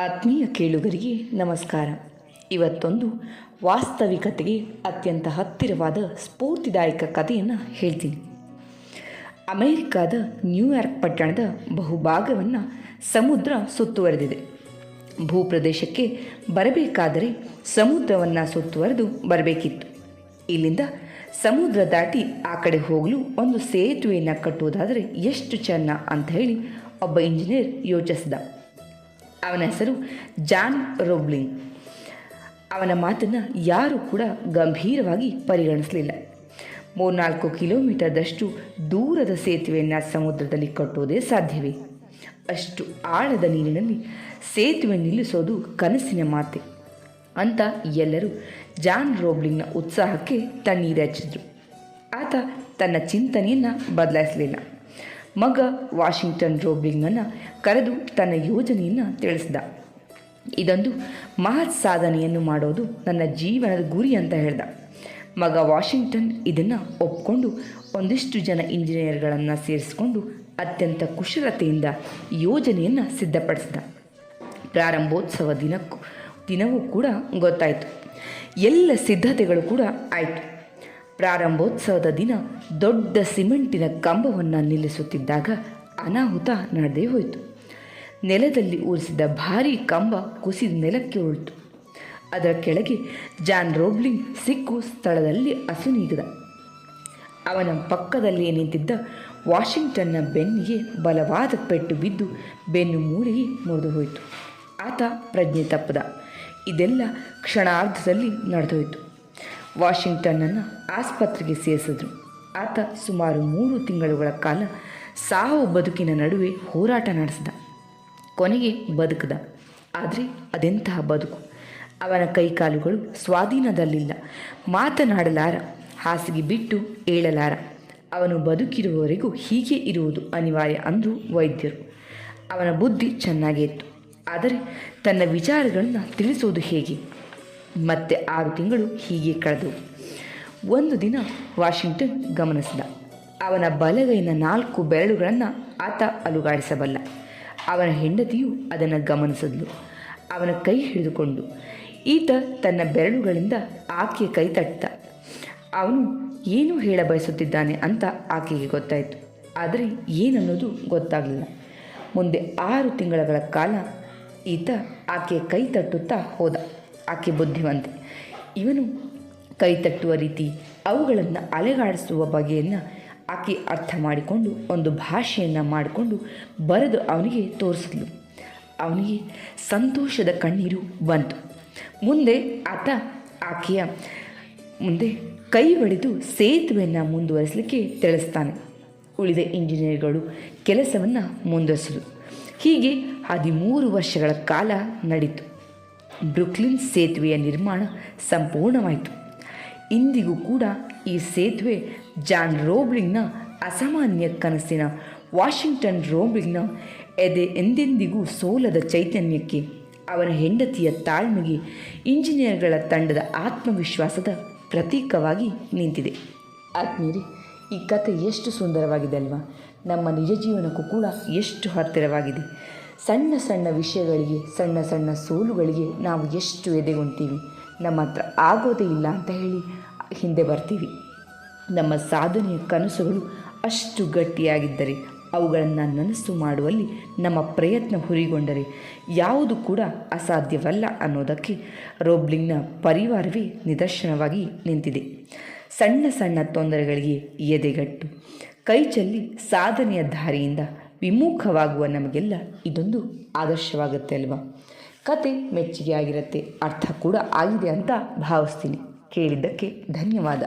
ಆತ್ಮೀಯ ಕೇಳುಗರಿಗೆ ನಮಸ್ಕಾರ. ಇವತ್ತೊಂದು ವಾಸ್ತವಿಕತೆಗೆ ಅತ್ಯಂತ ಹತ್ತಿರವಾದ ಸ್ಫೂರ್ತಿದಾಯಕ ಕಥೆಯನ್ನು ಹೇಳ್ತೀನಿ. ಅಮೆರಿಕಾದ ನ್ಯೂಯಾರ್ಕ್ ಪಟ್ಟಣದ ಬಹುಭಾಗವನ್ನು ಸಮುದ್ರ ಸುತ್ತುವರೆದಿದೆ. ಭೂಪ್ರದೇಶಕ್ಕೆ ಬರಬೇಕಾದರೆ ಸಮುದ್ರವನ್ನು ಸುತ್ತುವರೆದು ಬರಬೇಕಿತ್ತು. ಇಲ್ಲಿಂದ ಸಮುದ್ರ ದಾಟಿ ಆ ಕಡೆ ಹೋಗಲು ಒಂದು ಸೇತುವೆಯನ್ನು ಕಟ್ಟುವುದಾದರೆ ಎಷ್ಟು ಚೆನ್ನ ಅಂತ ಹೇಳಿ ಒಬ್ಬ ಇಂಜಿನಿಯರ್ ಯೋಚಿಸಿದ. ಅವನ ಹೆಸರು ಜಾನ್ ರೋಬ್ಲಿಂಗ್ ಅವನ ಮಾತನ್ನು ಯಾರೂ ಕೂಡ ಗಂಭೀರವಾಗಿ ಪರಿಗಣಿಸಲಿಲ್ಲ. ಮೂರ್ನಾಲ್ಕು ಕಿಲೋಮೀಟರ್ದಷ್ಟು ದೂರದ ಸೇತುವೆಯನ್ನು ಸಮುದ್ರದಲ್ಲಿ ಕಟ್ಟುವುದೇ ಸಾಧ್ಯವೇ? ಅಷ್ಟು ಆಳದ ನೀರಿನಲ್ಲಿ ಸೇತುವೆ ನಿಲ್ಲಿಸೋದು ಕನಸಿನ ಮಾತೆ. ಅಂತ ಎಲ್ಲರೂ ಜಾನ್ ರೋಬ್ಲಿಂಗ್ನ ಉತ್ಸಾಹಕ್ಕೆ ತಣ್ಣೀರು ಹಚ್ಚಿದ್ರು. ಆತ ತನ್ನ ಚಿಂತನೆಯನ್ನು ಬದಲಾಯಿಸಲಿಲ್ಲ. ಮಗ ವಾಷಿಂಗ್ಟನ್ ರೋಬ್ಲಿಂಗನ್ನು ಕರೆದು ತನ್ನ ಯೋಜನೆಯನ್ನು ತಿಳಿಸಿದ. ಇದೊಂದು ಮಹತ್ ಸಾಧನೆಯನ್ನು ಮಾಡೋದು ನನ್ನ ಜೀವನದ ಗುರಿ ಅಂತ ಹೇಳ್ದ. ಮಗ ವಾಷಿಂಗ್ಟನ್ ಇದನ್ನು ಒಪ್ಕೊಂಡು ಒಂದಿಷ್ಟು ಜನ ಇಂಜಿನಿಯರ್ಗಳನ್ನು ಸೇರಿಸಿಕೊಂಡು ಅತ್ಯಂತ ಕುಶಲತೆಯಿಂದ ಯೋಜನೆಯನ್ನು ಸಿದ್ಧಪಡಿಸಿದ. ಪ್ರಾರಂಭೋತ್ಸವ ದಿನಕ್ಕೂ ದಿನವೂ ಕೂಡ ಗೊತ್ತಾಯಿತು. ಎಲ್ಲ ಸಿದ್ಧತೆಗಳು ಕೂಡ ಆಯಿತು. ಪ್ರಾರಂಭೋತ್ಸವದ ದಿನ ದೊಡ್ಡ ಸಿಮೆಂಟಿನ ಕಂಬವನ್ನು ನಿಲ್ಲಿಸುತ್ತಿದ್ದಾಗ ಅನಾಹುತ ನಡೆದೇ ಹೋಯಿತು. ನೆಲದಲ್ಲಿ ಉರಿಸಿದ ಭಾರೀ ಕಂಬ ಕುಸಿದ ನೆಲಕ್ಕೆ ಉಳಿತು ಅದರ ಕೆಳಗೆ ಜಾನ್ ರೋಬ್ಲಿಂಗ್ ಸಿಕ್ಕು ಸ್ಥಳದಲ್ಲಿ ಅಸುನೀಗಿದ ಅವನ ಪಕ್ಕದಲ್ಲಿಯೇ ನಿಂತಿದ್ದ ವಾಷಿಂಗ್ಟನ್ನ ಬೆನ್ನಿಗೆ ಬಲವಾದ ಪೆಟ್ಟು ಬಿದ್ದು ಬೆನ್ನು ಮೂಳೆಗೆ ಮುರಿದು ಹೋಯಿತು. ಆತ ಪ್ರಜ್ಞೆ ತಪ್ಪದ. ಇದೆಲ್ಲ ಕ್ಷಣಾರ್ಧದಲ್ಲಿ ನಡೆದೋಯ್ತು. ವಾಷಿಂಗ್ಟನ್ನನ್ನು ಆಸ್ಪತ್ರೆಗೆ ಸೇರಿಸಿದ್ರು. ಆತ ಸುಮಾರು ಮೂರು ತಿಂಗಳುಗಳ ಕಾಲ ಸಾವು ಬದುಕಿನ ನಡುವೆ ಹೋರಾಟ ನಡೆಸಿದ. ಕೊನೆಗೆ ಬದುಕದ. ಆದರೆ ಅದೆಂತಹ ಬದುಕು? ಅವನ ಕೈಕಾಲುಗಳು ಸ್ವಾಧೀನದಲ್ಲಿಲ್ಲ. ಮಾತನಾಡಲಾರ, ಹಾಸಿಗೆ ಬಿಟ್ಟು ಏಳಲಾರ. ಅವನು ಬದುಕಿರುವವರೆಗೂ ಹೀಗೆ ಇರುವುದು ಅನಿವಾರ್ಯ ಅಂದರು ವೈದ್ಯರು. ಅವನ ಬುದ್ಧಿ ಚೆನ್ನಾಗೇ ಇತ್ತು. ಆದರೆ ತನ್ನ ವಿಚಾರಗಳನ್ನು ತಿಳಿಸುವುದು ಹೇಗೆ? ಮತ್ತೆ ಆರು ತಿಂಗಳು ಹೀಗೆ ಕಳೆದವು ಒಂದು ದಿನ ವಾಷಿಂಗ್ಟನ್ ಗಮನಿಸಿದ. ಅವನ ಬಲಗೈನ ನಾಲ್ಕು ಬೆರಳುಗಳನ್ನು ಆತ ಅಲುಗಾಡಿಸಬಲ್ಲ. ಅವನ ಹೆಂಡತಿಯು ಅದನ್ನು ಗಮನಿಸಿದ್ಲು. ಅವನ ಕೈ ಹಿಡಿದುಕೊಂಡು. ಈತ ತನ್ನ ಬೆರಳುಗಳಿಂದ ಆಕೆಯ ಕೈ ತಟ್ಟ. ಅವನು ಏನು ಹೇಳ ಬಯಸುತ್ತಿದ್ದಾನೆ ಅಂತ ಆಕೆಗೆ ಗೊತ್ತಾಯಿತು. ಆದರೆ ಏನನ್ನೋದು ಗೊತ್ತಾಗಲಿಲ್ಲ. ಮುಂದೆ ಆರು ತಿಂಗಳ ಕಾಲ ಈತ ಆಕೆಯ ಕೈ ತಟ್ಟುತ್ತಾ ಹೋದ. ಆಕೆ ಬುದ್ಧಿವಂತೆ. ಇವನು ಕೈ ತಟ್ಟುವ ರೀತಿ ಅವುಗಳನ್ನು ಅಲೆಗಾಡಿಸುವ ಬಗೆಯನ್ನು ಆಕೆ ಅರ್ಥ ಮಾಡಿಕೊಂಡು ಒಂದು ಭಾಷೆಯನ್ನು ಮಾಡಿಕೊಂಡು ಬರೆದು ಅವನಿಗೆ ತೋರಿಸಿದ್ಲು. ಅವನಿಗೆ ಸಂತೋಷದ ಕಣ್ಣೀರು ಬಂತು. ಮುಂದೆ ಆತ ಆಕೆಯ ಮುಂದೆ ಕೈ ಬಡಿದು ಸೇತುವೆಯನ್ನು ಮುಂದುವರಿಸಲಿಕ್ಕೆ ತಿಳಿಸ್ತಾನೆ. ಉಳಿದ ಇಂಜಿನಿಯರ್ಗಳು ಕೆಲಸವನ್ನು ಮುಂದುವರಿಸಿದ್ರು. ಹೀಗೆ ಹದಿಮೂರು ವರ್ಷಗಳ ಕಾಲ ನಡೀತು. ಬ್ರುಕ್ಲಿನ್ ಸೇತುವೆಯ ನಿರ್ಮಾಣ ಸಂಪೂರ್ಣವಾಯಿತು. ಇಂದಿಗೂ ಕೂಡ ಈ ಸೇತುವೆ ಜಾನ್ ರೋಬ್ಲಿಂಗ್ನ ಅಸಾಮಾನ್ಯ ಕನಸಿನ ವಾಷಿಂಗ್ಟನ್ ರೋಬ್ಲಿಂಗ್ನ ಎದೆ ಎಂದೆಂದಿಗೂ ಸೋಲದ ಚೈತನ್ಯಕ್ಕೆ, ಅವನ ಹೆಂಡತಿಯ ತಾಳ್ಮೆಗೆ ಇಂಜಿನಿಯರ್ಗಳ ತಂಡದ ಆತ್ಮವಿಶ್ವಾಸದ ಪ್ರತೀಕವಾಗಿ ನಿಂತಿದೆ. ಆತ್ಮೀರಿ ಈ ಕತೆ ಎಷ್ಟು ಸುಂದರವಾಗಿದೆ ಅಲ್ವಾ? ನಮ್ಮ ನಿಜ ಜೀವನಕ್ಕೂ ಕೂಡ ಎಷ್ಟು ಹತ್ತಿರವಾಗಿದೆ. ಸಣ್ಣ ಸಣ್ಣ ವಿಷಯಗಳಿಗೆ, ಸಣ್ಣ ಸಣ್ಣ ಸೋಲುಗಳಿಗೆ ನಾವು ಎಷ್ಟು ಎದೆಗೊಂತೀವಿ? ನಮ್ಮ ಹತ್ರ ಆಗೋದೇ ಇಲ್ಲ ಅಂತ ಹೇಳಿ ಹಿಂದೆ ಬರ್ತೀವಿ. ನಮ್ಮ ಸಾಧನೆಯ ಕನಸುಗಳು ಅಷ್ಟು ಗಟ್ಟಿಯಾಗಿದ್ದರೆ ಅವುಗಳನ್ನು ನನಸು ಮಾಡುವಲ್ಲಿ ನಮ್ಮ ಪ್ರಯತ್ನ ಹುರಿಗೊಂಡರೆ ಯಾವುದು ಕೂಡ ಅಸಾಧ್ಯವಲ್ಲ ಅನ್ನೋದಕ್ಕೆ ರೋಬ್ಲಿಂಗ್ನ ಪರಿವಾರವೇ ನಿದರ್ಶನವಾಗಿ ನಿಂತಿದೆ. ಸಣ್ಣ ಸಣ್ಣ ತೊಂದರೆಗಳಿಗೆ ಎದೆಗಟ್ಟು ಕೈ ಚೆಲ್ಲಿ ಸಾಧನೆಯ ದಾರಿಯಿಂದ ವಿಮುಖವಾಗುವ ನಮಗೆಲ್ಲ ಇದೊಂದು ಆದರ್ಶವಾಗುತ್ತೆ ಅಲ್ವಾ? ಕತೆ ಮೆಚ್ಚುಗೆ ಆಗಿರುತ್ತೆ. ಅರ್ಥ ಕೂಡ ಆಗಿದೆ ಅಂತ ಭಾವಿಸ್ತೀನಿ. ಕೇಳಿದ್ದಕ್ಕೆ ಧನ್ಯವಾದ.